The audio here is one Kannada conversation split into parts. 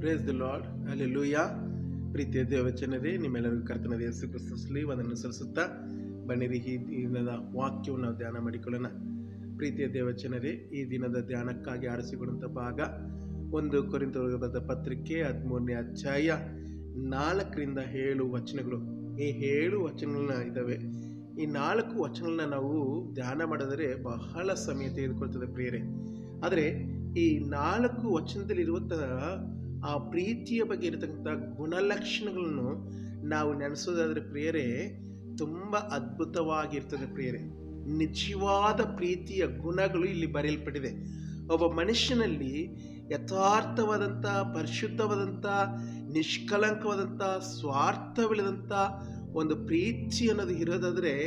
ಪ್ರೇಸ್ ದಿ ಲಾರ್ಡ್ ಅಲ್ಲಿ ಲೂಯಾ ಪ್ರೀತಿಯ ದೇವಚನರೇ ನಿಮ್ಮೆಲ್ಲರಿಗೂ ಕರ್ತನದ ಯೇಸು ಕ್ರಿಸ್ತಸ್ಲಿ ಅದನ್ನು ಸಲ್ಲಿಸುತ್ತಾ ಬನ್ನಿರಿ. ಈ ದಿನದ ವಾಕ್ಯವನ್ನು ನಾವು ಧ್ಯಾನ ಮಾಡಿಕೊಳ್ಳೋಣ. ಪ್ರೀತಿಯ ದೇವಚನರೇ ಈ ದಿನದ ಧ್ಯಾನಕ್ಕಾಗಿ ಆರಿಸಿಕೊಂಡಂಥ ಭಾಗ ಒಂದು ಕೊರಿಂತ ಪತ್ರಿಕೆ ಹದಿಮೂರನೇ ಅಧ್ಯಾಯ ನಾಲ್ಕರಿಂದ ಏಳು ವಚನಗಳು. ಈ ಏಳು ವಚನಗಳನ್ನ ಇದ್ದಾವೆ. ಈ ನಾಲ್ಕು ವಚನಗಳನ್ನ ನಾವು ಧ್ಯಾನ ಮಾಡಿದರೆ ಬಹಳ ಸಮಯ ತೆಗೆದುಕೊಳ್ತದೆ ಪ್ರಿಯರೇ. ಆದರೆ ಈ ನಾಲ್ಕು ವಚನದಲ್ಲಿರುವಂತಹ ಆ ಪ್ರೀತಿಯ ಬಗ್ಗೆ ಇರತಕ್ಕಂಥ ಗುಣಲಕ್ಷಣಗಳನ್ನು ನಾವು ನೆನೆಸೋದಾದ್ರೆ ಪ್ರಿಯರೇ, ತುಂಬ ಅದ್ಭುತವಾಗಿರ್ತದೆ ಪ್ರಿಯರೇ. ನಿಜವಾದ ಪ್ರೀತಿಯ ಗುಣಗಳು ಇಲ್ಲಿ ಬರೆಯಲ್ಪಟ್ಟಿದೆ. ಒಬ್ಬ ಮನುಷ್ಯನಲ್ಲಿ ಯಥಾರ್ಥವಾದಂಥ, ಪರಿಶುದ್ಧವಾದಂಥ ನಿಷ್ಕಲಂಕವಾದಂಥ ಸ್ವಾರ್ಥವಿಲ್ಲದಂಥ ಒಂದು ಪ್ರೀತಿ ಅನ್ನೋದು ಇರೋದಾದರೆ,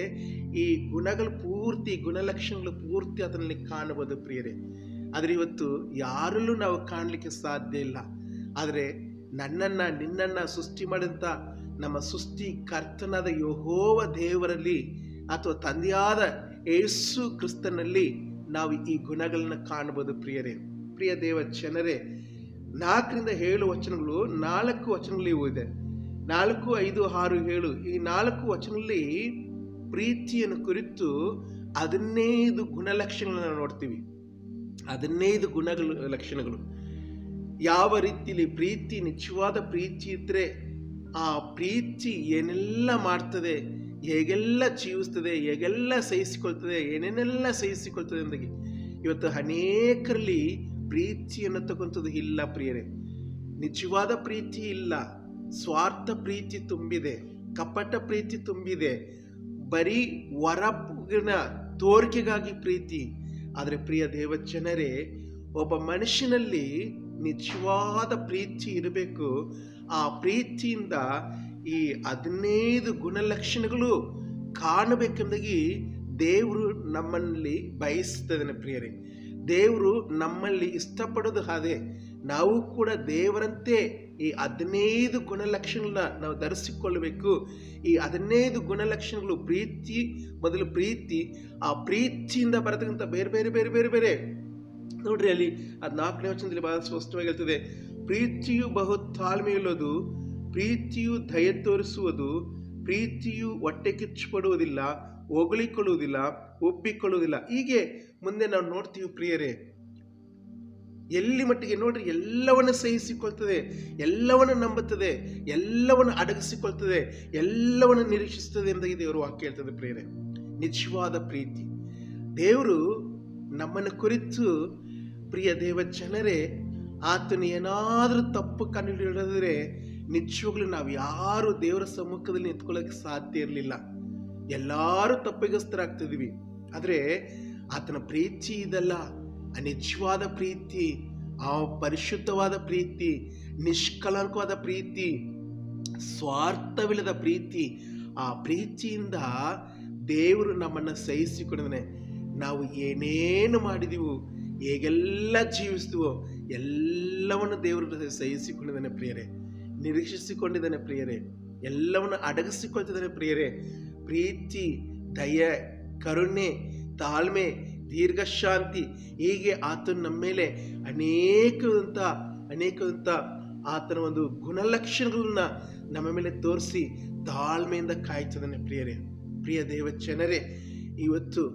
ಈ ಗುಣಗಳು ಪೂರ್ತಿ, ಗುಣಲಕ್ಷಣಗಳು ಪೂರ್ತಿ ಅದರಲ್ಲಿ ಕಾಣಬಹುದು ಪ್ರಿಯರೇ. ಆದರೆ ಇವತ್ತು ಯಾರಲ್ಲೂ ನಾವು ಕಾಣಲಿಕ್ಕೆ ಸಾಧ್ಯ ಇಲ್ಲ. ಆದರೆ ನನ್ನನ್ನು, ನಿನ್ನನ್ನು ಸೃಷ್ಟಿ ಮಾಡಿದಂಥ ನಮ್ಮ ಸೃಷ್ಟಿ ಕರ್ತನಾದ ಯಹೋವ ದೇವರಲ್ಲಿ ಅಥವಾ ತಂದೆಯಾದ ಯೇಸು ಕ್ರಿಸ್ತನಲ್ಲಿ ನಾವು ಈ ಗುಣಗಳನ್ನು ಕಾಣಬಹುದು ಪ್ರಿಯರೇ. ಪ್ರಿಯ ದೇವ ಜನರೇ, ನಾಲ್ಕರಿಂದ ಏಳು ವಚನಗಳು, ನಾಲ್ಕು ವಚನಗಳು ಇವು ಇದೆ. ನಾಲ್ಕು, ಐದು, ಆರು, ಏಳು, ಈ ನಾಲ್ಕು ವಚನಗಳಲ್ಲಿ ಪ್ರೀತಿಯನ್ನು ಕುರಿತು ಹದಿನೈದು ಗುಣಲಕ್ಷಣಗಳನ್ನ ನೋಡ್ತೀವಿ. ಹದಿನೈದು ಗುಣಗಳು, ಲಕ್ಷಣಗಳು. ಯಾವ ರೀತಿಯಲ್ಲಿ ಪ್ರೀತಿ, ನಿಜವಾದ ಪ್ರೀತಿ ಇದ್ದರೆ ಆ ಪ್ರೀತಿ ಏನೆಲ್ಲ ಮಾಡ್ತದೆ, ಹೇಗೆಲ್ಲ ಜೀವಿಸ್ತದೆ, ಹೇಗೆಲ್ಲ ಸಹಿಸಿಕೊಳ್ತದೆ, ಏನೇನೆಲ್ಲ ಸಹಿಸಿಕೊಳ್ತದೆ ಅಂದಾಗೆ ಇವತ್ತು ಅನೇಕರಲ್ಲಿ ಪ್ರೀತಿ ಅನ್ನತಕ್ಕಂಥದ್ದು ಇಲ್ಲ ಪ್ರಿಯರೇ. ನಿಜವಾದ ಪ್ರೀತಿ ಇಲ್ಲ. ಸ್ವಾರ್ಥ ಪ್ರೀತಿ ತುಂಬಿದೆ. ಕಪಟ ಪ್ರೀತಿ ತುಂಬಿದೆ. ಬರೀ ವರಪಿನ ತೋರಿಕೆಗಾಗಿ ಪ್ರೀತಿ. ಆದರೆ ಪ್ರಿಯ ದೇವಜನರೇ, ಒಬ್ಬ ಮನುಷ್ಯನಲ್ಲಿ ನಿಜವಾದ ಪ್ರೀತಿ ಇರಬೇಕು. ಆ ಪ್ರೀತಿಯಿಂದ ಈ ಹದಿನೈದು ಗುಣಲಕ್ಷಣಗಳು ಕಾಣಬೇಕೆಂದಾಗಿ ದೇವರು ನಮ್ಮಲ್ಲಿ ಬಯಸ್ತದನೆ ಪ್ರಿಯರೇ. ದೇವರು ನಮ್ಮಲ್ಲಿ ಇಷ್ಟಪಡೋದು ಹಾಗೆ ನಾವು ಕೂಡ ದೇವರಂತೆ ಈ ಹದಿನೈದು ಗುಣಲಕ್ಷಣಗಳನ್ನ ನಾವು ಧರಿಸಿಕೊಳ್ಳಬೇಕು. ಈ ಹದಿನೈದು ಗುಣಲಕ್ಷಣಗಳು ಪ್ರೀತಿ, ಮೊದಲು ಪ್ರೀತಿ, ಆ ಪ್ರೀತಿಯಿಂದ ಬರತಕ್ಕಂಥ ಬೇರೆ ಬೇರೆ ಬೇರೆ ಬೇರೆ ಬೇರೆ ನೋಡ್ರಿ ಅಲ್ಲಿ ಅದು ನಾಲ್ಕನೇ ವಚನದಲ್ಲಿ ಬಹಳ ಸ್ಪಷ್ಟವಾಗಿ ಹೇಳ್ತದೆ ಪ್ರೀತಿಯು ಬಹು ತಾಳ್ಮೆಯುಳ್ಳದು, ಪ್ರೀತಿಯು ದಯ ತೋರಿಸುವುದು, ಪ್ರೀತಿಯು ಹೊಟ್ಟೆ ಕಿಚ್ಚುಪಡುವುದಿಲ್ಲ, ಹೊಗಳಿಕೊಳ್ಳುವುದಿಲ್ಲ, ಒಪ್ಪಿಕೊಳ್ಳುವುದಿಲ್ಲ. ಹೀಗೆ ಮುಂದೆ ನಾವು ನೋಡ್ತೀವಿ ಪ್ರಿಯರೇ, ಎಲ್ಲಿ ಮಟ್ಟಿಗೆ ನೋಡ್ರಿ ಎಲ್ಲವನ್ನು ಸಹಿಸಿಕೊಳ್ತದೆ, ಎಲ್ಲವನ್ನು ನಂಬುತ್ತದೆ, ಎಲ್ಲವನ್ನು ಅಡಗಿಸಿಕೊಳ್ತದೆ, ಎಲ್ಲವನ್ನು ನಿರೀಕ್ಷಿಸುತ್ತದೆ ಎಂಬುದಾಗಿ ದೇವರು ವಾಕ್ಯ ಹೇಳ್ತದೆ ಪ್ರಿಯರೇ. ನಿಜವಾದ ಪ್ರೀತಿ. ದೇವರು ನಮ್ಮನ್ನು ಕುರಿತು ಪ್ರಿಯ ದೇವ ಜನರೇ, ಆತನ ಏನಾದರೂ ತಪ್ಪು ಕಂಡುಹಿಡಿದ್ರೆ ನಿಜವಾಗ್ಲೂ ನಾವು ಯಾರು ದೇವರ ಸಮ್ಮುಖದಲ್ಲಿ ನಿಂತ್ಕೊಳ್ಳೋಕೆ ಸಾಧ್ಯ ಇರಲಿಲ್ಲ. ಎಲ್ಲರೂ ತಪ್ಪಿಗಸ್ತರಾಗ್ತಿದ್ವಿ. ಆದರೆ ಆತನ ಪ್ರೀತಿ ಇದಲ್ಲ. ಆ ನಿಜವಾದ ಪ್ರೀತಿ ಆ ಪರಿಶುದ್ಧವಾದ ಪ್ರೀತಿ ನಿಷ್ಕಲಂಕವಾದ ಪ್ರೀತಿ, ಸ್ವಾರ್ಥವಿಲ್ಲದ ಪ್ರೀತಿ, ಆ ಪ್ರೀತಿಯಿಂದ ದೇವರು ನಮ್ಮನ್ನು ಸಹಿಸಿಕೊಂಡಿದ್ದಾನೆ ನಾವು ಏನೇನು ಮಾಡಿದೀವೋ ಹೇಗೆಲ್ಲ ಜೀವಿಸ್ತೀವೋ ಎಲ್ಲವನ್ನು ದೇವರು ಸಹಿಸಿಕೊಂಡಿದ್ದಾನೆ ಪ್ರಿಯರೇ, ನಿರೀಕ್ಷಿಸಿಕೊಂಡಿದ್ದಾನೆ ಪ್ರಿಯರೇ, ಎಲ್ಲವನ್ನು ಅಡಗಿಸಿಕೊಳ್ತಿದ್ದಾನೆ ಪ್ರಿಯರೇ. ಪ್ರೀತಿ, ದಯ, ಕರುಣೆ, ತಾಳ್ಮೆ, ದೀರ್ಘಶಾಂತಿ, ಹೀಗೆ ಆತನ ನಮ್ಮ ಮೇಲೆ ಅನೇಕದಂಥ ಅನೇಕದಂಥ ಆತನ ಒಂದು ಗುಣಲಕ್ಷಣಗಳನ್ನ ನಮ್ಮ ಮೇಲೆ ತೋರಿಸಿ ತಾಳ್ಮೆಯಿಂದ ಕಾಯ್ತಿದ್ದಾನೆ ಪ್ರಿಯರೇ. ಪ್ರಿಯ ದೇವ ಜನರೇ, ಇವತ್ತು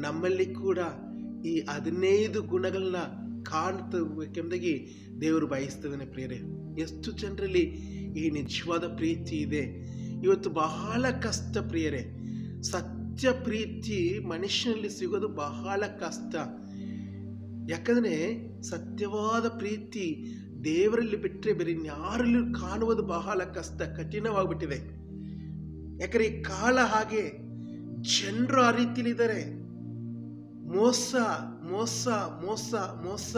ನಮ್ಮಲ್ಲಿ ಕೂಡ ಈ ಹದಿನೈದು ಗುಣಗಳನ್ನ ಕಾಣ್ತಬೇಕೆಂದಾಗಿ ದೇವರು ಬಯಸ್ತದಾನೆ ಪ್ರಿಯರೇ. ಎಷ್ಟು ಜನರಲ್ಲಿ ಈ ನಿಜವಾದ ಪ್ರೀತಿ ಇದೆ. ಇವತ್ತು ಬಹಳ ಕಷ್ಟ ಪ್ರಿಯರೇ. ಸತ್ಯ ಪ್ರೀತಿ ಮನುಷ್ಯನಲ್ಲಿ ಸಿಗೋದು ಬಹಳ ಕಷ್ಟ. ಯಾಕಂದರೆ ಸತ್ಯವಾದ ಪ್ರೀತಿ ದೇವರಲ್ಲಿ ಬಿಟ್ಟರೆ ಬೇರೆ ಯಾರಲ್ಲೂ ಕಾಣುವುದು ಬಹಳ ಕಷ್ಟ, ಕಠಿಣವಾಗ್ಬಿಟ್ಟಿದೆ. ಯಾಕಂದರೆ ಈ ಕಾಲ ಹಾಗೆ ಜನರು ಆ ರೀತಿಲಿದ್ದಾರೆ ಮೋಸ ಮೋಸ ಮೋಸ ಮೋಸ,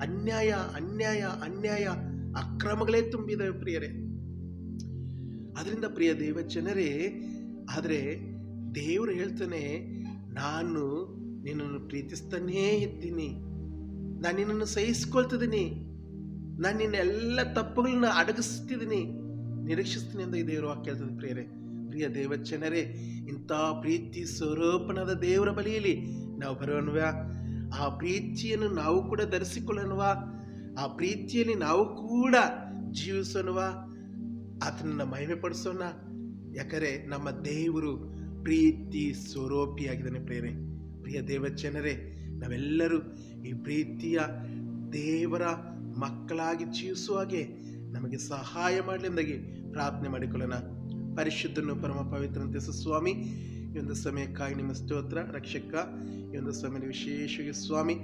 ಅನ್ಯಾಯ ಅನ್ಯಾಯ ಅನ್ಯಾಯ, ಅಕ್ರಮಗಳೇ ತುಂಬಿದವೆ ಪ್ರಿಯರೇ. ಅದರಿಂದ ಪ್ರಿಯ ದೇವ ಜನರೇ, ಆದರೆ ದೇವರು ಹೇಳ್ತಾನೆ, ನಾನು ನಿನ್ನನ್ನು ಪ್ರೀತಿಸ್ತಾನೇ ಇದ್ದೀನಿ. ನಾನು ನಿನ್ನನ್ನು ಸಹಿಸ್ಕೊಳ್ತಿದ್ದೀನಿ. ನಾನು ನಿನ್ನ ಎಲ್ಲ ತಪ್ಪುಗಳನ್ನ ಅಡಗಿಸ್ತಿದ್ದೀನಿ. ನಿರೀಕ್ಷಿಸ್ತೀನಿ ಅಂತ ದೇವರು ವಾಕ್ಯ ಪ್ರಿಯರೇ. ಪ್ರಿಯ ದೇವಚನರೇ ಇಂಥ ಪ್ರೀತಿ ಸ್ವರೂಪನದ ದೇವರ ಬಳಿಯಲ್ಲಿ ನಾವು ಬರೋಣವಾ ಆ ಪ್ರೀತಿಯನ್ನು ನಾವು ಕೂಡ ಧರಿಸಿಕೊಳ್ಳೋಣವಾ ಆ ಪ್ರೀತಿಯಲ್ಲಿ ನಾವು ಕೂಡ ಜೀವಿಸೋಣವ ಆತನನ್ನು ಮಹಿಮೆ ಪಡಿಸೋಣ ಯಾಕಂದರೆ ನಮ್ಮ ದೇವರು ಪ್ರೀತಿ ಸ್ವರೂಪಿಯಾಗಿದ್ದಾನೆ ಪ್ರೇರೆ ಪ್ರಿಯ ದೇವಜನರೇ, ನಾವೆಲ್ಲರೂ ಈ ಪ್ರೀತಿಯ ದೇವರ ಮಕ್ಕಳಾಗಿ ಜೀವಿಸುವ ಹಾಗೆ ನಮಗೆ ಸಹಾಯ ಮಾಡಲಿಂದಾಗಿ ಪ್ರಾರ್ಥನೆ ಮಾಡಿಕೊಳ್ಳೋಣ. ಪರಿಶುದ್ಧನು ಪರಮ ಪವಿತ್ರಂತೆ ಸ್ವಾಮಿ ಈ ಒಂದು ಸಮಯಕ್ಕಾಗಿ ನಿಮ್ಮ ಸ್ತೋತ್ರ, ರಕ್ಷಕ, ಈ ಒಂದು ವಿಶೇಷವಾಗಿ ಸ್ವಾಮಿ,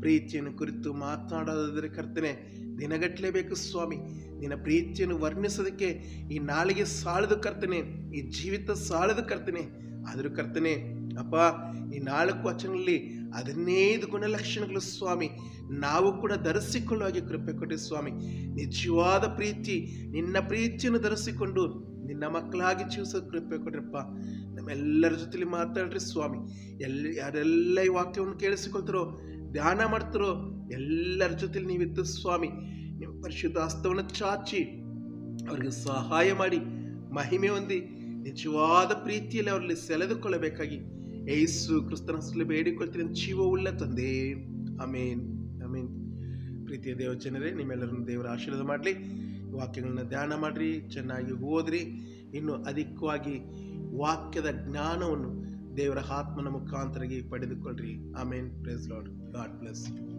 ಪ್ರೀತಿಯನ್ನು ಕುರಿತು ಮಾತನಾಡೋದಾದರೆ ಕರ್ತನೆ ದಿನಗಟ್ಟಲೇಬೇಕು ಸ್ವಾಮಿ, ನಿನ್ನ ಪ್ರೀತಿಯನ್ನು ವರ್ಣಿಸೋದಕ್ಕೆ ಈ ನಾಳಿಗೆ ಸಾಲದು ಕರ್ತನೆ, ಈ ಜೀವಿತ ಸಾಲದು ಕರ್ತನೆ. ಆದರೂ ಕರ್ತನೆ, ಅಪ್ಪ, ಈ ನಾಲ್ಕು ವಚನಗಳಲ್ಲಿ ಹದಿನೈದು ಗುಣಲಕ್ಷಣಗಳು ಸ್ವಾಮಿ, ನಾವು ಕೂಡ ಧರಿಸಿಕೊಳ್ಳುವ ಹಾಗೆ ಕೃಪೆ ಕೊಟ್ಟಿ ಸ್ವಾಮಿ. ನಿಜವಾದ ಪ್ರೀತಿ, ನಿನ್ನ ಪ್ರೀತಿಯನ್ನು ಧರಿಸಿಕೊಂಡು, ನಿನ್ನ ಮಕ್ಕಳಾಗಿ ಜೀವಿಸೋ ಕೃಪೆ ಕೊಡ್ರಪ್ಪ ನಮ್ಮೆಲ್ಲರ ಜೊತೆಲಿ ಮಾತಾಡ್ರಿ ಸ್ವಾಮಿ. ಎಲ್ಲ ಯಾರೆಲ್ಲ ಈ ವಾಕ್ಯವನ್ನು ಕೇಳಿಸಿಕೊಳ್ತಾರೋ, ಧ್ಯಾನ ಮಾಡ್ತಾರೋ, ಎಲ್ಲರ ಜೊತೆಲಿ ನೀವಿದ್ದು ಸ್ವಾಮಿ. ನಿಮ್ಮ ಪರಿಶುದ್ಧ ಹಸ್ತವನ್ನು ಚಾಚಿ, ಅವರಿಗೆ ಸಹಾಯ ಮಾಡಿ, ಮಹಿಮೆ ಹೊಂದಿ, ನಿಜವಾದ ಪ್ರೀತಿಯಲ್ಲಿ ಅವರಲ್ಲಿ ಸೆಳೆದುಕೊಳ್ಳಬೇಕಾಗಿ ಏಸು ಕ್ರಿಸ್ತನ ಹೆಸರಲ್ಲಿ ಬೇಡಿಕೊಳ್ತೀನಿ ಜೀವವುಳ್ಳ ತಂದೆ. ಅಮೇನ್ ಅಮೇನ್ ಪ್ರೀತಿಯ ದೇವ ಜನರೇ, ನಿಮ್ಮೆಲ್ಲರನ್ನು ದೇವರ ಆಶೀರ್ವಾದ ಮಾಡಲಿ. ವಾಕ್ಯಗಳನ್ನ ಧ್ಯಾನ ಮಾಡಿರಿ, ಚೆನ್ನಾಗಿ ಓದ್ರಿ. ಇನ್ನೂ ಅಧಿಕವಾಗಿ ವಾಕ್ಯದ ಜ್ಞಾನವನ್ನು ದೇವರ ಆತ್ಮನ ಮುಖಾಂತರವಾಗಿ ಪಡೆದುಕೊಳ್ಳ್ರಿ. Amen. Praise lord god bless